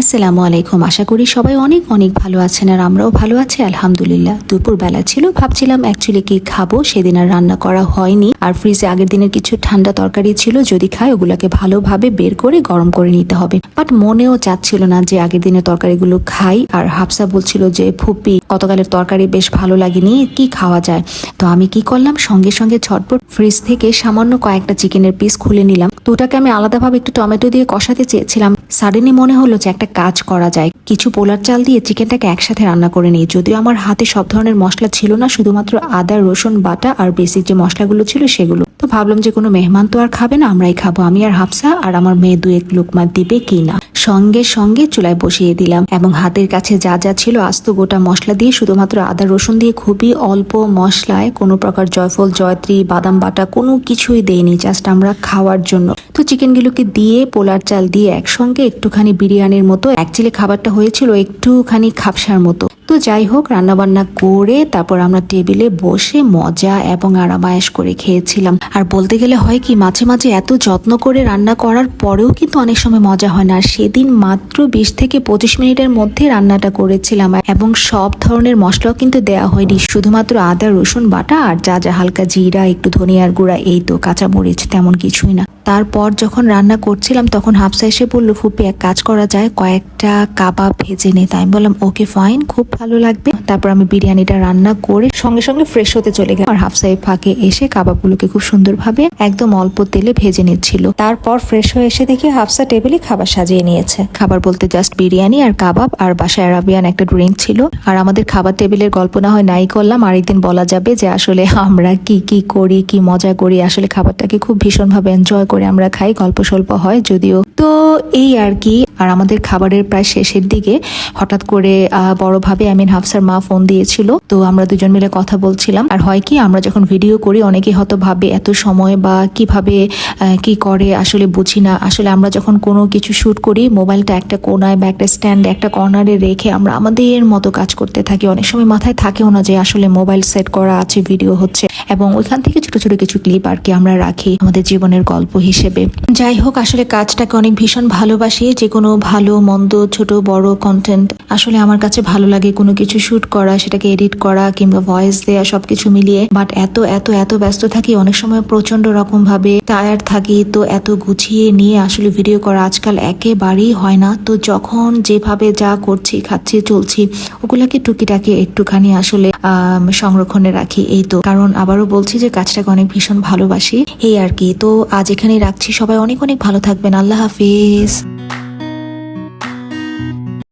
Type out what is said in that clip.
আসসালামু আলাইকুম। আশা করি সবাই অনেক অনেক ভালো আছেন আর আমরাও ভালো আছি, আলহামদুলিল্লাহ। দুপুর বেলা ছিল, ভাবছিলাম অ্যাকচুয়ালি কি খাব? সেদিন আর রান্না করা হয়নি। আর ফ্রিজে আগের দিনের কিছু ঠান্ডা তরকারি ছিল, যদি খাই ওগুলোকে ভালোভাবে বের করে গরম করে নিতে হবে। বাট মনেও চাচ্ছিল না যে আগের দিনের তরকারিগুলো খাই। আর হাফসা বলছিল যে, ফুপি, গতকালের তরকারি বেশ ভালো লাগেনি, কি খাওয়া যায়? তো আমি কি করলাম? সঙ্গে সঙ্গে ঝটপট ফ্রিজ থেকে সামান্য কয়েকটা চিকেনের পিস খুলে নিলাম। তো ওটাকে আমি আলাদাভাবে একটু টমেটো দিয়ে কষাতে চেয়েছিলাম। সাডেনলি মনে হলো যে, একটা কাজ করা যায়। কিছু পোলার চাল দিয়ে চিকেনটাকে একসাথে রান্না করে নিই। যদিও আমার হাতে সব ধরনের মশলা ছিল না, শুধুমাত্র আদা, রসুন, বাটা আর বেসিক যে মশলাগুলো ছিল সেগুলো। তো ভাবলাম যে কোনো মেহমান তো আর খাবে না, আমরাই খাব। আমি আর হাফসা আর আমার মেয়ে দু এক লুকমা দিবে কি না। সঙ্গে সঙ্গে চুলায় বসিয়ে দিলাম এবং হাতের কাছে যা যা ছিল আস্ত গোটা মশলা দিয়ে শুধুমাত্র আদা, রসুন দিয়ে খুবই অল্প মশলায় কোনো প্রকার জয়ফল, জয়ত্রী, বাদাম বাটা কোনো কিছুই দেয়নি জাস্ট আমরা খাওয়ার জন্য। তো চিকেনগুলোকে দিয়ে পোলার চাল দিয়ে একসঙ্গে একটুখানি বিরিয়ানির মতো অ্যাকচুয়ালি খাবারটা হয়েছিল একটুখানি খাপসার মতো। তো যাই হোক, রান্নাবান্না করে তারপর আমরা টেবিলে বসে মজা এবং আরামায়েশ করে খেয়েছিলাম। আর বলতে গেলে হয় কি, মাঝে মাঝে এত যত্ন করে রান্না করার পরেও কিন্তু অনেক সময় মজা হয় না। সেদিন মাত্র বিশ থেকে পঁচিশ মিনিটের মধ্যে রান্নাটা করেছিলাম এবং সব ধরনের মশলাও কিন্তু দেয়া হয়নি। শুধুমাত্র আদা, রসুন বাটা আর যা যা হালকা জিরা, একটু ধনিয়ার গুঁড়া, এই তো কাঁচামরিচ তেমন কিছুই না। তারপর যখন রান্না করছিলাম, তখন হাফসা এসে বলল, ফুপি, এক কাজ করা যায়। কয়েকটা কাবাব ভেজে নে। তাই আমি বললাম, ওকে ফাইন খুব ভালো লাগবে। তারপর আমি বিরিয়ানিটা রান্না করে সঙ্গে সঙ্গে ফ্রেশ হতে চলে গেলাম। আর হাফসা এই ফাঁকে এসে কাবাবগুলোকে খুব সুন্দরভাবে একদম অল্প তেলে ভেজে নিচ্ছিল। তারপর ফ্রেশ হয়ে এসে দেখি হাফসা টেবিলে খাবার সাজিয়ে নিয়েছে। খাবার বলতে জাস্ট বিরিয়ানি আর কাবাব আর বাসায় আরাবিয়ান একটা ড্রিঙ্ক ছিল। আর আমাদের খাবার টেবিলের গল্প না হয় নাই করলাম। আরেকদিন বলা যাবে যে আসলে আমরা কি কি করি, কি মজা করি। আসলে খাবারটাকে খুব ভীষণভাবে এনজয় করে। আমরা খাই, গল্প স্বল্প হয় যদিও। তো এই আর কি, আর আমাদের খাবারের প্রায় শেষের দিকে হঠাৎ করে বড়ভাবে আমিন হাফসার মা ফোন দিয়েছিল। তো আমরা দুজন মিলে কথা বলছিলাম। আর হয় কি, আমরা যখন ভিডিও করি অনেকে হয়তো ভাবে এত সময় বা কীভাবে কি করে আসলে বুঝি না। আসলে আমরা যখন কোনো কিছু শুট করি, মোবাইলটা একটা কোনায় বা একটা স্ট্যান্ড, একটা কর্নারে রেখে আমরা আমাদের মতো কাজ করতে থাকি। অনেক সময় মাথায় থাকেও না যে আসলে মোবাইল সেট করা আছে, ভিডিও হচ্ছে। এবং ওইখান থেকে ছোট ছোট কিছু ক্লিপ আর কি আমরা রাখি আমাদের জীবনের গল্প। হিসেবে। যাই হোক আসলে কাজটাকে অনেক ভীষণ ভালোবাসি, যে কোনো ভালো, মন্দ, ছোট, বড় কন্টেন্ট আসলে আমার কাছে ভালো লাগে কোনো কিছু শুট করা, সেটাকে এডিট করা কিংবা ভয়েস দেওয়া সবকিছু মিলিয়ে। বাট এত এত এত ব্যস্ত থাকি, অনেক সময় প্রচণ্ড রকম ভাবে টায়ার থাকি, তো এত গুছিয়ে নিয়ে আসলে ভিডিও করা আজকাল একেবারেই হয় না। তো যখন যেভাবে যা করছি, খাচ্ছি, চলছি, ওগুলাকে টুকিটাকি একটুখানি আসলে সংরক্ষণে রাখি, এই তো। কারণ আবারও বলছি যে কাজটাকে অনেক ভীষণ ভালোবাসি, এই আর কি। তো আজ এখানেই রাখছি। সবাই অনেক অনেক ভালো থাকবেন। আল্লাহ হাফিজ।